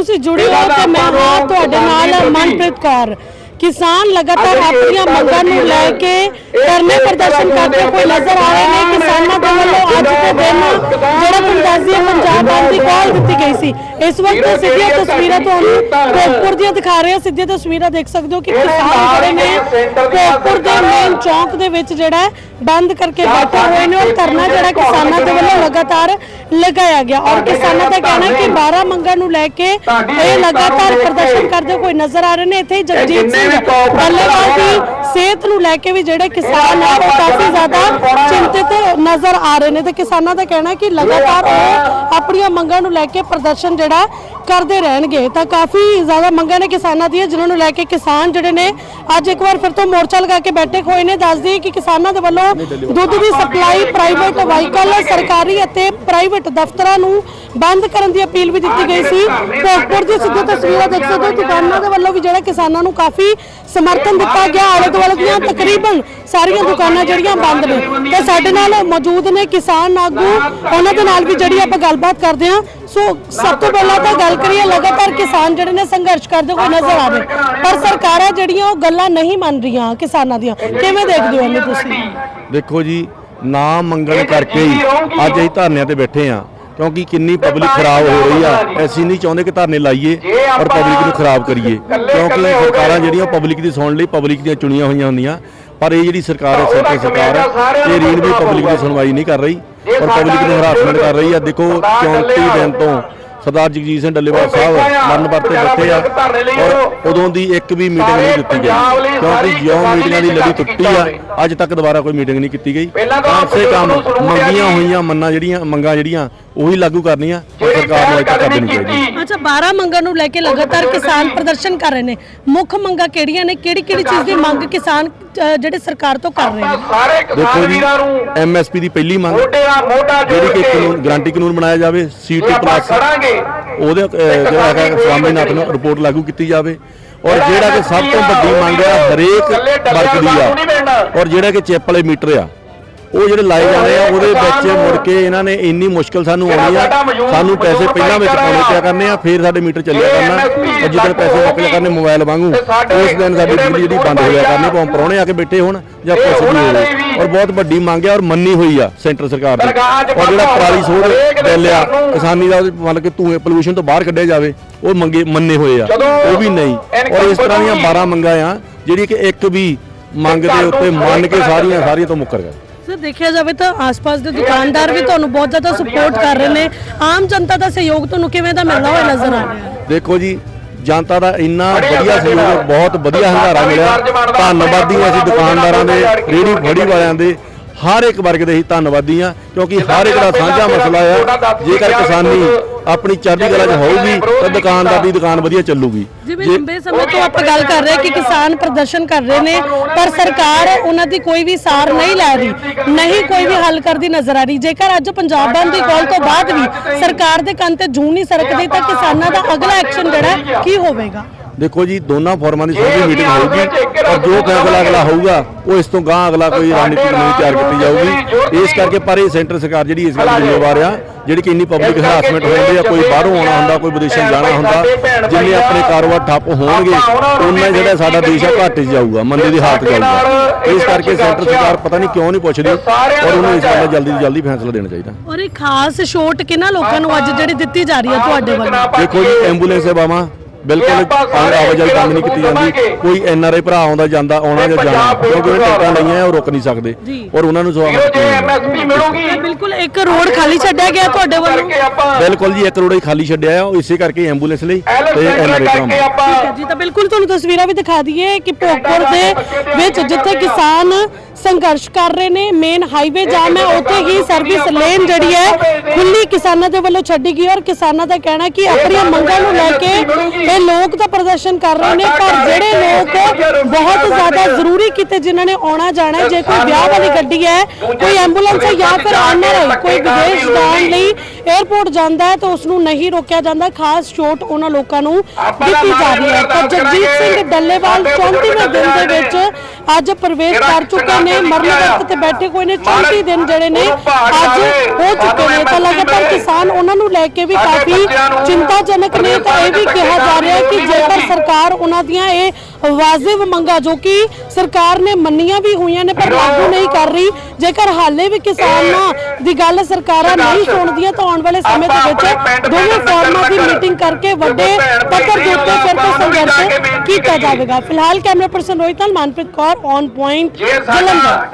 ਤੁਸੀਂ ਜੁੜੇ ਹੋ ਤੇ ਮੈਂ ਹਾਂ ਤੁਹਾਡੇ ਨਾਲ ਮਨਪ੍ਰੀਤ ਕੌਰ। ਕਿਸਾਨ ਲਗਾਤਾਰ ਆਪਣੀਆਂ ਮੰਗਾਂ ਨੂੰ ਲੈ ਕੇ ਧਰਨੇ ਪ੍ਰਦਰਸ਼ਨ ਕਰਦੇ ਕੋਈ ਨਜ਼ਰ ਆ ਰਹੇ ਨੇ ਕਿਸਾਨਾਂ ਦੇ ਵੱਲੋਂ ਅੱਜ ਦੇ ਦਿਨ ਜਿਹੜਾ ਪੰਜਾਬੀ ਪੰਜਾਬ ਬੰਦ ਦੀ ਗਈ ਸੀ। ਇਸ ਵਕਤ ਸਿੱਧੀਆਂ ਤਸਵੀਰਾਂ ਤੁਹਾਨੂੰ ਭੋਗਪੁਰ ਦੀਆਂ ਦਿਖਾ ਰਹੇ ਹਾਂ। ਸਿੱਧੀਆਂ ਤਸਵੀਰਾਂ ਦੇਖ ਸਕਦੇ ਹੋ ਕਿ ਕਿਸਾਨ ਜਿਹੜੇ ਨੇ। ਭੋਗਪੁਰ ਦੇ ਮੇਨ ਚੌਂਕ ਦੇ ਵਿੱਚ ਜਿਹੜਾ ਬੰਦ ਕਰਕੇ ਬੈਠੇ ਹੋਏ ਨੇ। ਔਰ ਧਰਨਾ ਜਿਹੜਾ ਕਿਸਾਨਾਂ ਦੇ ਵੱਲੋਂ ਲਗਾਤਾਰ ਲਗਾਇਆ ਗਿਆ। ਔਰ ਕਿਸਾਨਾਂ ਦਾ ਕਹਿਣਾ ਕਿ 12 ਮੰਗਾਂ ਨੂੰ ਲੈ ਕੇ ਇਹ ਲਗਾਤਾਰ ਪ੍ਰਦਰਸ਼ਨ ਕਰਦੇ ਕੋਈ ਨਜ਼ਰ ਆ ਰਹੇ ਨੇ। ਇੱਥੇ ਜਗਜੀਤ ਸਿੰਘ ਬੱਲੇਵਾਲ ਦੀ ਸਿਹਤ ਨੂੰ ਲੈ ਕੇ ਵੀ ਜਿਹੜੇ ਕਿਸਾਨ ਹੈ ਉਹ ਕਾਫੀ ਜ਼ਿਆਦਾ ਚਿੰਤਿਤ ਨਜ਼ਰ ਆ ਰਹੇ ਨੇ ਤੇ ਕਿਸਾਨਾਂ ਦਾ ਕਹਿਣਾ ਹੈ ਕਿ ਲਗਾਤਾਰ ਉਹ ਆਪਣੀਆਂ ਮੰਗਾਂ ਨੂੰ ਲੈ ਕੇ ਪ੍ਰਦਰਸ਼ਨ ਜਿਹੜਾ ਕਰਦੇ ਰਹਿਣਗੇ ਤਾਂ ਕਾਫੀ ਜ਼ਿਆਦਾ ਮੰਗਾਂ ਨੇ ਕਿਸਾਨਾਂ ਦੀਆਂ ਜਿਨ੍ਹਾਂ ਨੂੰ ਲੈ ਕੇ ਕਿਸਾਨ ਜਿਹੜੇ ਨੇ ਅੱਜ ਇੱਕ ਵਾਰ ਫਿਰ ਤੋਂ ਮੋਰਚਾ ਲਗਾ ਕੇ ਬੈਠੇ ਹੋਏ ਨੇ। ਦੱਸ ਦਈਏ ਕਿ ਕਿਸਾਨਾਂ ਦੇ ਵੱਲੋਂ ਦੁੱਧ ਦੀ ਸਪਲਾਈ ਪ੍ਰਾਈਵੇਟ ਵਾਹੀਕਲ ਸਰਕਾਰੀ ਅਤੇ ਪ੍ਰਾਈਵੇਟ ਦਫ਼ਤਰਾਂ ਨੂੰ ਬੰਦ ਕਰਨ ਦੀ ਅਪੀਲ ਵੀ ਦਿੱਤੀ ਗਈ ਸੀ। ਭੋਗਪੁਰ ਦੀ ਸਿੱਧੀ ਤਸਵੀਰਾਂ ਦੇਖ ਸਕਦੇ ਹੋ ਦੁਕਾਨਾਂ ਦੇ ਵੱਲੋਂ ਵੀ ਜਿਹੜਾ ਕਿਸਾਨਾਂ ਨੂੰ ਕਾਫੀ ਸਮਰਥਨ ਦਿੱਤਾ ਗਿਆ ਆਲੇ ਦੁਆਲੇ ਦੀਆਂ ਤਕਰੀਬਨ ਸਾਰੀਆਂ ਦੁਕਾਨਾਂ ਜਿਹੜੀਆਂ ਬੰਦ ਨੇ। ਤੇ ਸਾਡੇ ਨਾਲ ਮੌਜੂਦ ਨੇ ਕਿਸਾਨ ਆਗੂ ਉਹਨਾਂ ਦੇ ਨਾਲ ਵੀ ਜਿਹੜੀ ਆਪਾਂ ਗੱਲਬਾਤ ਕਰਦੇ ਹਾਂ। ਸੋ ਸਭ ਤੋਂ ਪਹਿਲਾਂ ਤਾਂ ਗੱਲ ਕਰੀਏ, ਲਗਾਤਾਰ ਕਿਸਾਨ ਜਿਹੜੇ ਨੇ ਸੰਘਰਸ਼ ਕਰਦੇ ਹੋਏ ਨਜ਼ਰ ਆ ਰਹੇ ਪਰ ਸਰਕਾਰਾਂ ਜਿਹੜੀਆਂ ਉਹ ਗੱਲਾਂ ਨਹੀਂ ਮੰਨ ਰਹੀਆਂ ਕਿਸਾਨਾਂ ਦੀਆਂ, ਕਿਵੇਂ ਦੇਖਦੇ ਹੋ ਇਹਨੂੰ ਤੁਸੀਂ? ਦੇਖੋ ਜੀ, ਨਾ ਮੰਗਣ ਕਰਕੇ ਹੀ ਅੱਜ ਅਸੀਂ ਧਰਨਿਆਂ ਤੇ ਬੈਠੇ ਆ ਕਿਉਂਕਿ ਕਿੰਨੀ ਪਬਲਿਕ ਖਰਾਬ ਹੋ ਰਹੀ ਆ। ਅਸੀਂ ਨਹੀਂ ਚਾਹੁੰਦੇ ਕਿ ਧਰਨੇ ਲਾਈਏ ਔਰ ਪਬਲਿਕ ਨੂੰ ਖਰਾਬ ਕਰੀਏ, ਕਿਉਂਕਿ ਸਰਕਾਰਾਂ ਜਿਹੜੀਆਂ ਪਬਲਿਕ ਦੀ ਸੁਣਨ ਲਈ ਪਬਲਿਕ ਦੀਆਂ ਚੁਣੀਆਂ ਹੋਈਆਂ ਹੁੰਦੀਆਂ, ਪਰ ਇਹ ਜਿਹੜੀ ਸਰਕਾਰ ਹੈ, ਸੈਂਟਰ ਸਰਕਾਰ ਹੈ, ਇਹ ਰੀਣ ਵੀ ਪਬਲਿਕ ਦੀ ਸੁਣਵਾਈ ਨਹੀਂ ਕਰ ਰਹੀ। ਔਰ ਪਬਲਿਕ ਨੂੰ ਹਰਾਸਮੈਂਟ ਕਰ ਰਹੀ ਆ ਦੇਖੋ 34 ਦਿਨ ਤੋਂ ਸਰਦਾਰ ਜਗਜੀਤ ਸਿੰਘ ਡੱਲੇਵਾਲ ਸਾਹਿਬ ਮਰਨ ਵਰਤੇ ਬੈਠੇ ਆ। ਔਰ ਉਦੋਂ ਦੀ ਇੱਕ ਵੀ ਮੀਟਿੰਗ ਨਹੀਂ ਦਿੱਤੀ ਗਈ। ਕਿਉਂਕਿ ਜਿਉਂ ਮੀਟਿੰਗਾਂ ਦੀ ਲੜੀ ਟੁੱਟੀ ਆ ਅੱਜ ਤੱਕ ਦੁਬਾਰਾ ਕੋਈ ਮੀਟਿੰਗ ਨਹੀਂ ਕੀਤੀ ਗਈ। ਕਮ ਸੇ ਕਮ ਮੰਗੀਆਂ ਹੋਈਆਂ ਮੰਨਾਂ ਜਿਹੜੀਆਂ ਮੰਗਾਂ ਜਿਹੜੀਆਂ ਉਹੀ ਲਾਗੂ ਕਰਨੀਆਂ ਸਰਕਾਰ ਨੂੰ ਅੱਜ ਤੱਕ ਕਰ ਦੇਣੀ ਚਾਹੀਦੀ ਅੱਛਾ 12 ਮੰਗਾਂ ਨੂੰ ਲੈ ਕੇ ਲਗਾਤਾਰ ਕਿਸਾਨ ਪ੍ਰਦਰਸ਼ਨ ਕਰ ਰਹੇ ਨੇ। ਮੁੱਖ ਮੰਗਾਂ ਕਿਹੜੀਆਂ ਨੇ? ਕਿਹੜੀ ਕਿਹੜੀ ਚੀਜ਼ ਦੀ ਮੰਗ ਕਿਸਾਨ ਜਿਹੜੇ ਸਰਕਾਰ ਤੋਂ ਕਰ ਰਹੇ ਨੇ? ਸਾਰੇ ਦੇਖੋ ਕਿਸਾਨ ਜੀ ਵੀਰਾਂ ਨੂੰ ਐਮਐਸਪੀ ਦੀ ਪਹਿਲੀ ਮੰਗ ਜਿਹੜੀ ਕਿ ਕਾਨੂੰਨ ਗਾਰੰਟੀ ਕਾਨੂੰਨ ਬਣਾਇਆ ਜਾਵੇ ਸੀਟੀ ਪਲੱਸ ਉਹਦੇ ਅਹ, ਜਿਹੜਾ ਹੈਗਾ ਸਵਾਮੀਨਾਥਨ ਨੂੰ ਰਿਪੋਰਟ ਲਾਗੂ ਕੀਤੀ ਜਾਵੇ ਔਰ ਜਿਹੜਾ ਕਿ ਸਭ ਤੋਂ ਵੱਡੀ ਮੰਗ ਆ ਹਰੇਕ ਵਰਗ ਦੀ ਆ। ਔਰ ਜਿਹੜਾ ਕਿ ਚਿੱਪ ਵਾਲੇ ਮੀਟਰ ਆ ਉਹ ਜਿਹੜੇ ਲਾਏ ਜਾਣੇ ਆ ਉਹਦੇ ਵਿੱਚ ਮੁੜ ਕੇ ਇਹਨਾਂ ਨੇ ਇੰਨੀ ਮੁਸ਼ਕਲ ਸਾਨੂੰ ਆਉਣੀ ਆ। ਸਾਨੂੰ ਪੈਸੇ ਪਹਿਲਾਂ ਵਿੱਚ ਪਾਉਣੇ ਪਿਆ ਕਰਨੇ ਆ ਫਿਰ ਸਾਡੇ ਮੀਟਰ ਚੱਲਿਆ ਕਰਨਾ। ਜਿੱਦਣ ਪੈਸੇ ਜਾ ਕਰਨੇ ਮੋਬਾਈਲ ਵਾਂਗੂ। ਉਸ ਦਿਨ ਸਾਡੀ ਬਿਜਲੀ ਜਿਹੜੀ ਬੰਦ ਹੋ ਜਾ ਕਰਨੀ ਭਾਵੇਂ ਪ੍ਰਾਹੁਣੇ ਆ ਕੇ ਬੈਠੇ ਹੋਣ ਜਾਂ ਕੁਛ ਵੀ ਹੋਵੇ। ਔਰ ਬਹੁਤ ਵੱਡੀ ਮੰਗ ਆ ਔਰ ਮੰਨੀ ਹੋਈ ਆ ਸੈਂਟਰ ਸਰਕਾਰ ਦੀ। ਔਰ ਜਿਹੜਾ ਪਰਾਲੀ ਸੋਧ ਬਿੱਲ ਆ ਕਿਸਾਨੀ ਦਾ ਮਤਲਬ ਕਿ ਧੂਏ ਪੋਲੂਸ਼ਨ ਤੋਂ ਬਾਹਰ ਕੱਢਿਆ ਜਾਵੇ ਉਹ ਮੰਗੇ ਮੰਨੇ ਹੋਏ ਆ। ਉਹ ਵੀ ਨਹੀਂ। ਔਰ ਇਸ ਤਰ੍ਹਾਂ ਦੀਆਂ 12 ਮੰਗਾਂ ਆ ਜਿਹੜੀ ਕਿ ਇੱਕ ਵੀ ਮੰਗ ਦੇ ਉੱਤੇ ਮੰਨ ਕੇ ਸਾਰੀਆਂ ਸਾਰੀਆਂ ਤੋਂ ਮੁੱਕਰ ਗਏ। ਸਰ ਦੇਖਿਆ ਜਾਵੇ ਤਾਂ ਆਸ-ਪਾਸ ਦੇ ਦੁਕਾਨਦਾਰ ਵੀ ਤੁਹਾਨੂੰ ਬਹੁਤ ਜ਼ਿਆਦਾ ਸਪੋਰਟ ਕਰ ਰਹੇ ਨੇ। ਆਮ ਜਨਤਾ ਦਾ ਸਹਿਯੋਗ ਤੁਹਾਨੂੰ ਕਿਵੇਂ ਦਾ ਮਿਲਦਾ ਹੋਇਆ ਨਜ਼ਰ ਆ ਰਿਹਾ? ਦੇਖੋ ਜੀ ਜਨਤਾ ਦਾ ਇੰਨਾ ਵਧੀਆ ਸਹਿਯੋਗ ਬਹੁਤ ਵਧੀਆ ਹੰਗਾਰਾ ਮਿਲਿਆ। ਧੰਨਵਾਦੀ ਅਸੀਂ ਦੁਕਾਨਦਾਰਾਂ ਦੇ ਰੇੜੀ ਫੜੀ ਵਾਲਿਆਂ ਦੇ। ਹਰ ਇੱਕ ਵਰਗ ਦੇ ਹੀ ਧੰਨਵਾਦੀ ਆ ਕਿਉਂਕਿ ਹਰ ਇੱਕ ਦਾ ਸਾਂਝਾ ਮਸਲਾ ਆ ਜੇਕਰ ਕਿਸਾਨੀ ਆਪਣੀ ਚੜ੍ਹਦੀ ਕਲਾ 'ਚ ਹੋਊਗੀ ਤਾਂ ਦੁਕਾਨਦਾਰ ਦੀ ਦੁਕਾਨ ਵਧੀਆ ਚੱਲੂਗੀ। ਜਿਵੇਂ ਲੰਬੇ ਸਮੇਂ ਤੋਂ ਆਪਾਂ ਗੱਲ ਕਰ ਰਹੇ ਕਿ ਕਿਸਾਨ ਪ੍ਰਦਰਸ਼ਨ ਕਰ ਰਹੇ ਨੇ ਪਰ ਸਰਕਾਰ ਉਹਨਾਂ ਦੀ ਕੋਈ ਵੀ ਸਾਰ ਨਹੀਂ ਲੈ ਰਹੀ ਨਹੀਂ ਕੋਈ ਵੀ ਹੱਲ ਕਰਦੀ ਨਜ਼ਰ ਆ ਰਹੀ। ਜੇਕਰ ਅੱਜ ਪੰਜਾਬ ਬੰਦ ਦੀ ਕਾਲ ਤੋਂ ਬਾਅਦ ਵੀ ਸਰਕਾਰ ਦੇ ਕੰਨ ਤੇ ਜੂੰ ਨਹੀਂ ਸਰਕਦੀ ਤਾਂ ਕਿਸਾਨਾਂ ਦਾ ਅਗਲਾ ਐਕਸ਼ਨ ਜਿਹੜਾ ਕੀ ਹੋਵੇਗਾ? ਦੇਖੋ ਜੀ ਦੋਨਾਂ ਫੋਰਮਾਂ ਦੀ ਸਾਂਝੀ ਮੀਟਿੰਗ ਹੋਊਗੀ ਔਰ ਜੋ ਫੈਸਲਾ ਅਗਲਾ ਹੋਊਗਾ ਉਹ ਇਸ ਤੋਂ ਗਾਂ ਅਗਲਾ ਕੋਈ ਰਣਨੀਤੀ ਨਹੀਂ ਤਿਆਰ ਕੀਤੀ ਜਾਊਗੀ। ਇਸ ਕਰਕੇ ਪਰ ਇਹ ਸੈਂਟਰ ਸਰਕਾਰ ਜਿਹੜੀ ਇਸ ਗੱਲ ਦੀ ਜ਼ਿੰਮੇਵਾਰ ਆ ਜਿਹੜੀ ਕਿ ਇੰਨੀ ਪਬਲਿਕ ਹਰਾਸਮੈਂਟ ਹੁੰਦੀ ਆ ਕੋਈ ਬਾਹਰੋਂ ਆਉਣਾ ਹੁੰਦਾ ਕੋਈ ਵਿਦੇਸ਼ਾਂ ਜਾਣਾ ਹੁੰਦਾ ਜਿੰਨੇ ਆਪਣੇ ਕਾਰੋਬਾਰ ਠੱਪ ਹੋਣਗੇ ਉਹਨਾਂ ਜਿਹੜਾ ਸਾਡਾ ਦੇਸ਼ ਆ ਘਾਟੇ 'ਚ ਜਾਊਗਾ ਮੰਦੇ ਦੀ ਹਾਲਤ ਜਾਊਗਾ। ਇਸ ਕਰਕੇ ਸੈਂਟਰ ਸਰਕਾਰ ਪਤਾ ਨਹੀਂ ਕਿਉਂ ਨਹੀਂ ਪੁੱਛਦੀ ਔਰ ਉਹਨੂੰ ਇਸ ਗੱਲ ਦਾ ਜਲਦੀ ਤੋਂ ਜਲਦੀ ਫੈਸਲਾ ਦੇਣਾ ਚਾਹੀਦਾ। ਔਰ ਇਹ ਖਾਸ ਛੋਟ ਕਿਹਨਾਂ ਲੋਕਾਂ ਨੂੰ ਅੱਜ ਜਿਹੜੀ ਦਿੱਤੀ ਜਾ ਰਹੀ ਹੈ ਤੁਹਾਡੇ ਵੱਲੋਂ। ਦੇਖੋ ਜੀ ਐਂਬੂਲੈਂਸ ਸੇਵਾਵਾਂ ਬਿਲਕੁਲ ਆਵਾਜਾਈ ਬੰਦ ਨਹੀਂ ਕੀਤੀ ਜਾਂਦੀ। ਕੋਈ ਐਨਆਰਆਈ ਭਰਾ ਆਉਂਦਾ ਜਾਂਦਾ ਆਉਣਾ ਜਾਂ ਜਾਣਾ। ਕਿਉਂਕਿ ਉਹ ਟਿਕਟਾਂ ਲਈਆਂ ਉਹ ਰੁਕ ਨਹੀਂ ਸਕਦੇ। ਔਰ ਉਹਨਾਂ ਨੂੰ ਐਮਐਸਪੀ ਮਿਲੂਗੀ। ਬਿਲਕੁਲ ਇੱਕ ਰੋਡ ਖਾਲੀ ਛੱਡਿਆ ਗਿਆ ਤੁਹਾਡੇ ਵੱਲੋਂ। ਬਿਲਕੁਲ ਜੀ 1 ਕਰੋੜ ਹੀ ਖਾਲੀ ਛੱਡਿਆ ਆ ਉਹ ਇਸੇ ਕਰਕੇ ਐਂਬੂਲੈਂਸ ਲਈ ਤੇ ਸੈਂਟਰ ਐਨਆਰਆਈ ਕਰਕੇ ਭਰਾ ਜੀ ਤਾਂ ਬਿਲਕੁਲ ਤੁਹਾਨੂੰ ਤਸਵੀਰਾਂ ਵੀ ਦਿਖਾ ਦਈਏ ਕਿ ਭੋਗਪੁਰ ਦੇ ਵਿੱਚ ਜਿੱਥੇ ਕਿਸਾਨ ਸੰਘਰਸ਼ ਕਰ ਰਹੇ ਨੇ ਮੇਨ ਹਾਈਵੇ ਜਾਮ ਹੈ ਉੱਥੇ ਹੀ ਸਰਵਿਸ ਲੇਨ ਜਿਹੜੀ ਹੈ ਖੁੱਲੀ ਕਿਸਾਨਾਂ ਦੇ ਵੱਲੋਂ ਛੱਡੀ ਗਈ ਔਰ ਕਿਸਾਨਾਂ ਦਾ ਕਹਿਣਾ ਕਿ ਆਪਣੀਆਂ ਮੰਗਾਂ ਨੂੰ ਲੈ ਕੇ ਇਹ ਲੋਕ ਤਾਂ ਪ੍ਰਦਰਸ਼ਨ ਕਰ ਰਹੇ ਨੇ ਪਰ ਜਿਹੜੇ ਲੋਕ ਬਹੁਤ ਜ਼ਿਆਦਾ ਜ਼ਰੂਰੀ ਕਿਤੇ ਜਿਨ੍ਹਾਂ ਨੇ ਆਉਣਾ ਜਾਣਾ ਜੇ ਕੋਈ ਵਿਆਹ ਵਾਲੀ ਗੱਡੀ ਹੈ ਕੋਈ ਐਂਬੂਲੈਂਸ ਹੈ ਜਾਂ ਫਿਰ ਆਨਰ ਕੋਈ ਵਿਦੇਸ਼ ਜਾਣ ਲਈ 에어ਪੋਰਟ ਜਾਂਦਾ ਹੈ ਤਾਂ ਉਸ ਨੂੰ ਨਹੀਂ ਰੋਕਿਆ ਜਾਂਦਾ ਖਾਸ ਛੋਟ ਉਹਨਾਂ ਲੋਕਾਂ ਨੂੰ ਦਿੱਤੀ ਜਾ ਰਹੀ ਹੈ। ਤਾਂ ਜਗਜੀਤ ਸਿੰਘ ਡੱਲੇਵਾਲ 34ਵੇਂ ਦਿਨ ਦੇ ਵਿੱਚ ਅੱਜ ਪ੍ਰਵੇਸ਼ ਕਰ ਚੁੱਕੇ ਨੇ। ਨੇ ਮਰਨ ਵਰਤ ਤੇ ਬੈਠੇ ਕੋਈ ਨੇ 34 ਦਿਨ ਜਿਹੜੇ ਨੇ ਅੱਜ ਹੋ ਚੁੱਕੇ ਨੇ। ਤਾਂ ਲਗਾਤਾਰ ਕਿਸਾਨ ਉਹਨਾਂ ਨੂੰ ਲੈ ਕੇ ਵੀ ਕਾਫੀ ਚਿੰਤਾਜਨਕ ਨੇ ਤਾਂ ਇਹ ਵੀ ਕਿਹਾ ਜਾ ਰਿਹਾ ਹੈ ਕਿ ਜੇਕਰ ਸਰਕਾਰ ਉਹਨਾਂ ਦੀਆਂ ਇਹ ਵਾਜਿਬ ਮੰਗਾਂ ਜੋ ਕਿ ਸਰਕਾਰ ਨੇ ਮੰਨੀਆਂ ਵੀ ਹੋਈਆਂ ਨੇ ਪਰ ਲਾਗੂ ਨਹੀਂ ਕਰ ਰਹੀ। ਜੇਕਰ ਹਾਲੇ ਵੀ ਕਿਸਾਨਾਂ ਦੀ ਗੱਲ ਸਰਕਾਰਾਂ ਨਹੀਂ ਸੁਣਦੀਆਂ ਤਾਂ ਆਉਣ ਵਾਲੇ ਸਮੇਂ ਦੇ ਵਿੱਚ ਦੋਵੇਂ ਫੋਰਮਾਂ ਦੀ ਮੀਟਿੰਗ ਕਰਕੇ ਵੱਡੇ ਪੱਧਰ ਦੇ ਉੱਤੇ ਫਿਰ ਤੋਂ ਸੰਘਰਸ਼ ਕੀਤਾ ਜਾਵੇਗਾ। ਫਿਲਹਾਲ ਕੈਮਰਾ ਪਰਸਨ ਰੋਹਿਤ ਨਾਲ ਮਨਪ੍ਰੀਤ ਕੌਰ ਔਨ ਪੁਆਇੰਟ ਜਲੰਧਰ।